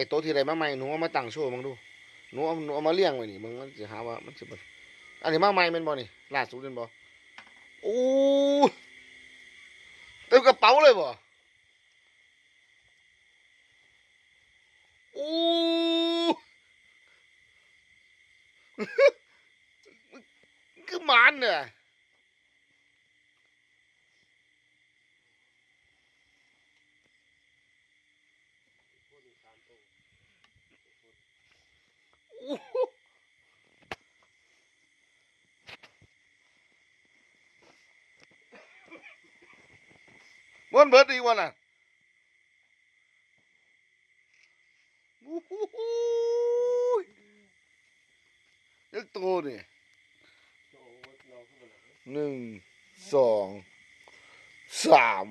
อ้โต๊ะที่ไรมาใหม่หนูเอามาตั้งโชว์มึงดูหนูเอาหนูเอามาเลี้ยงไว้นี่มึงมันจะหาว่ามันสิบ่อันนี้มาใหม่แม่นบ่นี่ล่าสุดแม่นบ่โอ้เต็มกระเป๋าเลยบ่โอ้คือมานเนี่ย มันเบิดดีกว่าน่ะยักโตนี่หนึ่งสองสาม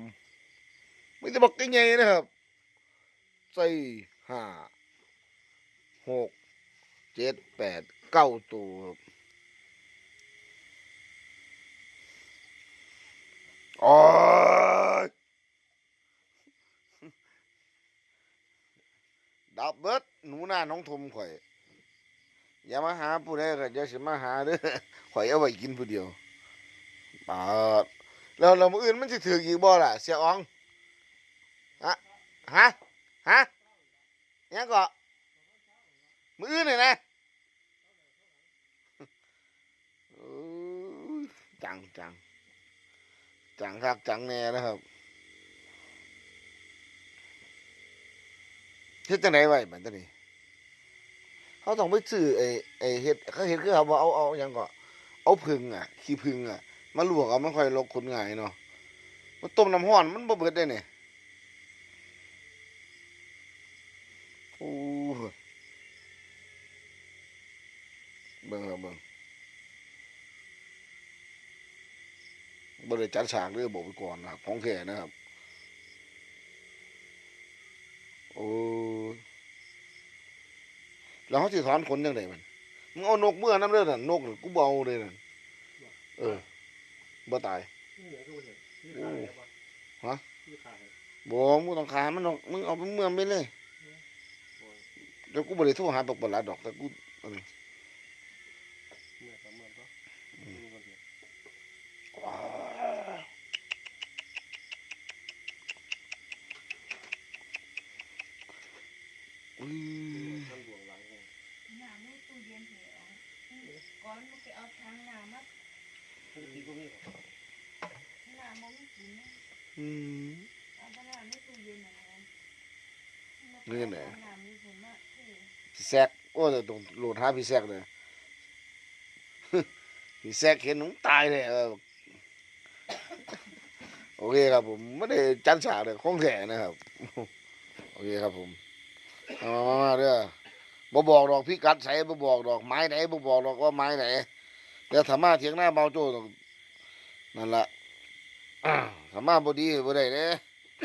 ไม่ได้บอกยังไงนะครับสี่ ห้าหกเจ็ดแปดเก้าตัวครับโอ้ยดับเบิดหนูหน้าน้องทมข่อย อย่ามาหาผู้ใดก็อย่าสิมาหาเด้อข่อยเอาไว้กินผู้เดียวปาดแล้วเรามื้ออื่นมันสิถืออีกบ่ล่ะ เสียอองฮะฮะฮะ ยังก็มืออื่นนี่นะจังจังจังคักจังแน่นะครับเฮ็ดจังไดไว้บัดนี้เขาต้องไปซื้อไอ้ไอ้เห็ดเขาเห็ดคือเขาบอเอาเอายังก็เอาพึ่งอะขี้พึ่งอะมาลวกเอามันค่อยลกคนง่ายเนาะมันต้มน้ำร้อนมันบ่เบิดได้เนี่ยโอ้ย เบิ่งครับเบิ่งบ่ได้จัดฉากเด้อบอกไปก่อนนะครับของแท้นะครับ โอ้แล้วเขาสิถอนขนยังไงมันมึงเอานกเมื่อน้ำเลือดน่ะนกน่ะกูเบเอาเลยน่ะเออบ่ตาย ฮะ บ่มึงต้องขามันดอกมึงเอาไปเมื่อไปเลยเดี๋ยวกูบ่ได้โทรหาปกบลาดอกแต่กู เออว้าวอุ้ยน้ำในตู้เย็นเหรอก่อนมันไปเอาทางน้ำมาน้ำมันไม่กินอืมเอาไปน้ำในตู้เย็นน่ะนะนี่ไหนน้ำมีผลมากเออพี่แซกโอ้แต่ต้องโหลดหาพี่แซกเลย พี่แซกเห็นหนูตายเลยเออโอเคครับผมไม่ได้จัดฉากเลยคงแท้นะครับ โอเคครับผมเอามามามาเด้อบ่บอกดอกพี่กัดใส่บ่บอกดอกไม้ไหนบ่บอกดอกว่าไม้ไหนเดี๋ยวถามาเถียงหน้าเบาโจ้ต้องนั่นละอ่าถามาบ่ดีบ่ได้เด้